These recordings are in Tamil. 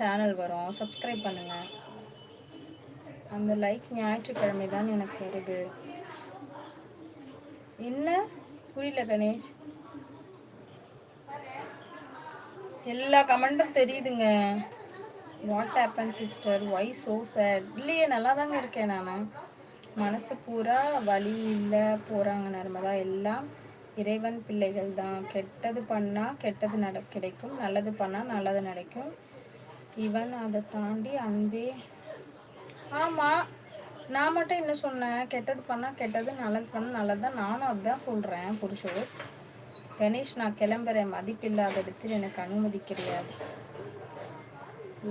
சேனல் வரும். சப்ஸ்கிரைப் பண்ணுங்கள் அந்த லைக் ஞாயிற்றுக்கிழமை தான் எனக்கு வருது. என்ன? புரியல கணேஷ். எல்லா கமெண்ட்டும் தெரியுதுங்க. What happen sister why so sad இல்லையே நல்லா தாங்க இருக்கேன் நான். மனசு பூரா வழி இல்லை போகிறாங்க நர்மதா. எல்லாம் இறைவன் பிள்ளைகள் தான். கெட்டது பண்ணால் கெட்டது நட கிடைக்கும். நல்லது பண்ணால் நல்லது நடக்கும். இவன் அதை தாண்டி அன்பே. ஆமாம் நான் மட்டும் என்ன சொன்னேன்? கெட்டது பண்ணால் கெட்டது நல்லது பண்ணால் நல்லது தான். நானும் அதுதான் சொல்கிறேன் புருஷர் கணேஷ் நான் கிளம்புறேன். மதிப்பில்லாத இடத்தில் எனக்கு அனுமதி கிடையாது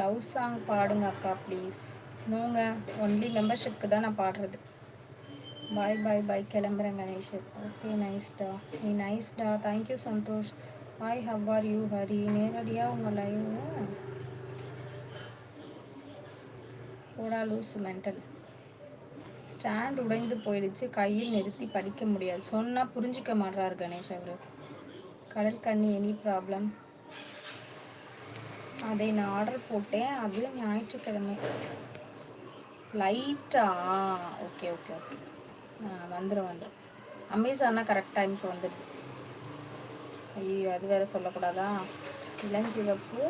லவ் சாங் பாடுங்க அக்கா ப்ளீஸ் நோங்க ஒன்லி மெம்பர்ஷிப்க்கு தான் நான் பாடுறது. பாய் பாய் பாய் கிளம்புறேன் கணேஷ். ஓகே நைஸ்டா நீ நைஸ்டா thank you Santhosh. Hi how are you Hari? நேரடியாக உங்கள் லைவ் போடா லூஸ் மென்டல் ஸ்டாண்ட் உடைந்து போயிடுச்சு. கையில் நிறுத்தி படிக்க முடியாது. சொன்னால் புரிஞ்சிக்க மாட்டார் கணேஷ் அவர். கடல் கண்ணி எனி ப்ராப்ளம் அதை நான் ஆர்டர் போட்டேன். அது ஞாயிற்றுக்கிழமை. லைட்டா ஓகே ஓகே ஓகே வந்துடும் வந்துடும் அமேசானா கரெக்ட் டைமுக்கு வந்துடுது ஐயோ அது வேற சொல்லக்கூடாதா? இளஞ்சிவப்பு.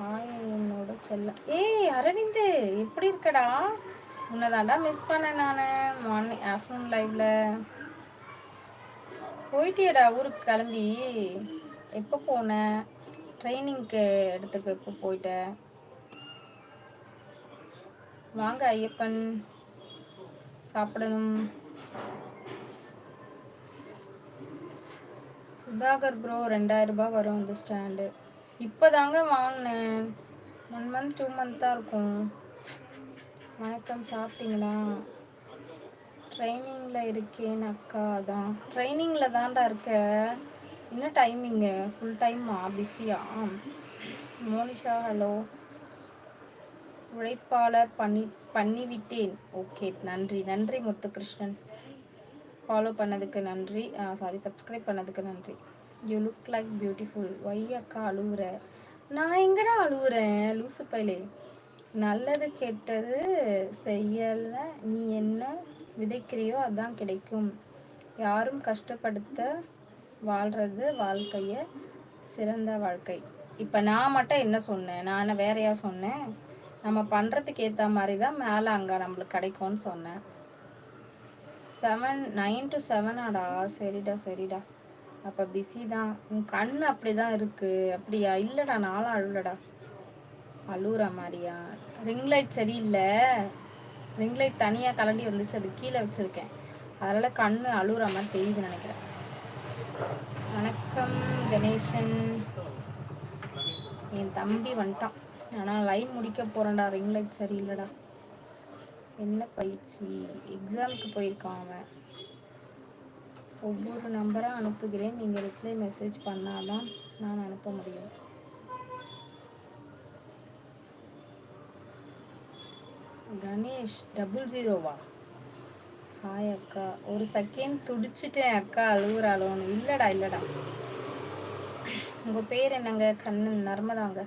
ஹாய் என்னோட செல்ல ஏய் அரவிந்து எப்படி இருக்கடா? உன்னதாண்டா மிஸ் பண்ணேன் நான் மார்னிங் ஆஃப்டர்நூன் லைவ்ல போயிட்டியடா ஊருக்கு கிளம்பி. எப்போ போனேன் ட்ரைனிங்க்கு இடத்துக்கு எப்போ போயிட்ட? வாங்க ஐயப்பன். சாப்பிடணும். சுதாகர் ப்ரோ ரெண்டாயிரம் ரூபாய் வரும் இந்த ஸ்டாண்டு இப்போ தாங்க வாங்கினேன். ஒன் மந்த் டூ மந்த் தான் இருக்கும். வணக்கம் சாப்பிட்டீங்களா? ட்ரைனிங்கில் இருக்கேன் அக்கா தான் ட்ரைனிங்கில் தான்டா இருக்க. என்ன டைமிங்கு ஃபுல் டைமா பிஸியா மோனிஷா ஹலோ உழைப்பாளர் பண்ணி பண்ணிவிட்டேன். ஓகே நன்றி நன்றி முத்துகிருஷ்ணன். ஃபாலோ பண்ணதுக்கு நன்றி. சாரி சப்ஸ்கிரைப் பண்ணதுக்கு நன்றி. You look like beautiful why அக்கா அழுவுற? நான் எங்கடா அழுவுறேன்? லூசு பைலே நல்லது கெட்டது செய்யலை. நீ என்ன விதைக்கிறியோ அதான் கிடைக்கும். யாரும் கஷ்டப்படுத்த வாழ்கிறது வாழ்க்கையை சிறந்த வாழ்க்கை. இப்போ நான் மட்டும் என்ன சொன்னேன்? நான் வேறையா சொன்னேன். நம்ம பண்ணுறதுக்கு ஏற்ற மாதிரி தான் மேலே அங்கே நம்மளுக்கு கிடைக்கும்னு சொன்னேன். செவன் நைன் டு செவனாடா சரிடா சரிடா. அப்போ பிஸி தான். உன் கண் அப்படி தான் இருக்குது அப்படியா? இல்லைடா நானும் அழுலடா அழுகுற மாதிரியா? ரிங் லைட் சரியில்லை. ரிங் லைட் தனியாக கலண்டி வந்துச்சு. அது கீழே வச்சுருக்கேன். அதனால் கண் அழுகுற மாதிரி தெரியுது நினைக்கிறேன். வணக்கம் கணேசன். என் தம்பி வந்துட்டான். ஆனால் லைன் முடிக்க போகிறேன்டா ரிங் லைட் சரியில்லைடா. என்ன பயிற்சி? எக்ஸாமுக்கு போயிருக்கான் அவன். ஒவ்வொரு நம்பராக அனுப்புகிறேன். நீங்கள் ரிப்ளை மெசேஜ் பண்ணால் தான் நான் அனுப்ப முடியும். கணேஷ் டபுள் ஜீரோவா ஹாய் அக்கா. ஒரு செகண்ட் துடிச்சிட்டேன் அக்கா அழுகுறாளோன்னு இல்லைடா இல்லைடா. உங்கள் பேர் என்னங்க? கண்ணன் நர்மதாங்க.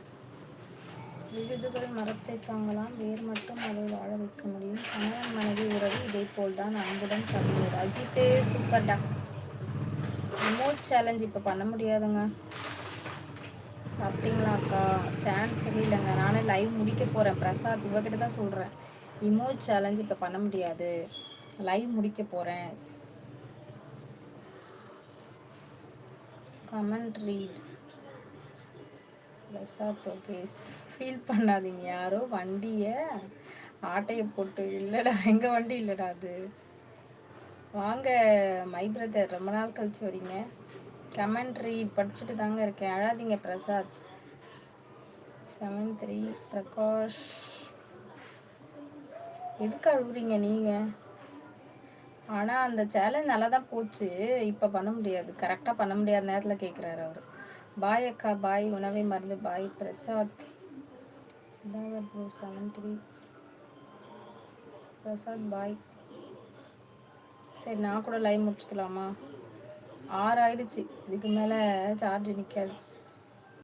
விழுதுகள் மரத்தை தாங்கலாம். வேர் மட்டும் அதை வாழ வைக்க முடியும். கணவன் மனைவி உறவு இதே போல் தான் அன்புடன் கவிஞர் அஜித்தே சூப்பர்டா ரிமோட் சேலஞ்ச் இப்போ பண்ண முடியாதுங்க. சாப்பிட்டீங்களா அக்கா? ஸ்டாண்ட் சரியில்லைங்க. நானே லைவ் முடிக்க போகிறேன் பிரசாத் இவகிட்ட தான் சொல்கிறேன் இமோட் சேலஞ்ச் இப்போ பண்ண முடியாது. லைவ் முடிக்க போகிறேன் comment read Prasad okay feel பண்ணாதீங்க. யாரோ வண்டியை ஆட்டையை போட்டு இல்லைடா எங்கள் வண்டி இல்லைடா அது? வாங்க மை பிரதர் ரொம்ப நாள் கழிச்சு வரீங்க. கமெண்ட்ரி படிச்சுட்டு தாங்க இருக்கேன். அழாதீங்க பிரசாத். Seven three Prakash. எதுக்கு அழுகுறீங்க நீங்கள் ஆனால் அந்த சேலஞ்ச் நல்லா தான் போச்சு. இப்போ பண்ண முடியாது. கரெக்டாக பண்ண முடியாத நேரத்தில் கேட்குறாரு அவர். பாய் அக்கா பாய் உணவை மருந்து bye Prasad. Sudhakar bro seven three Prasad bye சரி நான் கூட லைவ் முடிச்சுக்கலாமா? ஆறு ஆயிடுச்சு இதுக்கு மேலே சார்ஜ் நிற்காது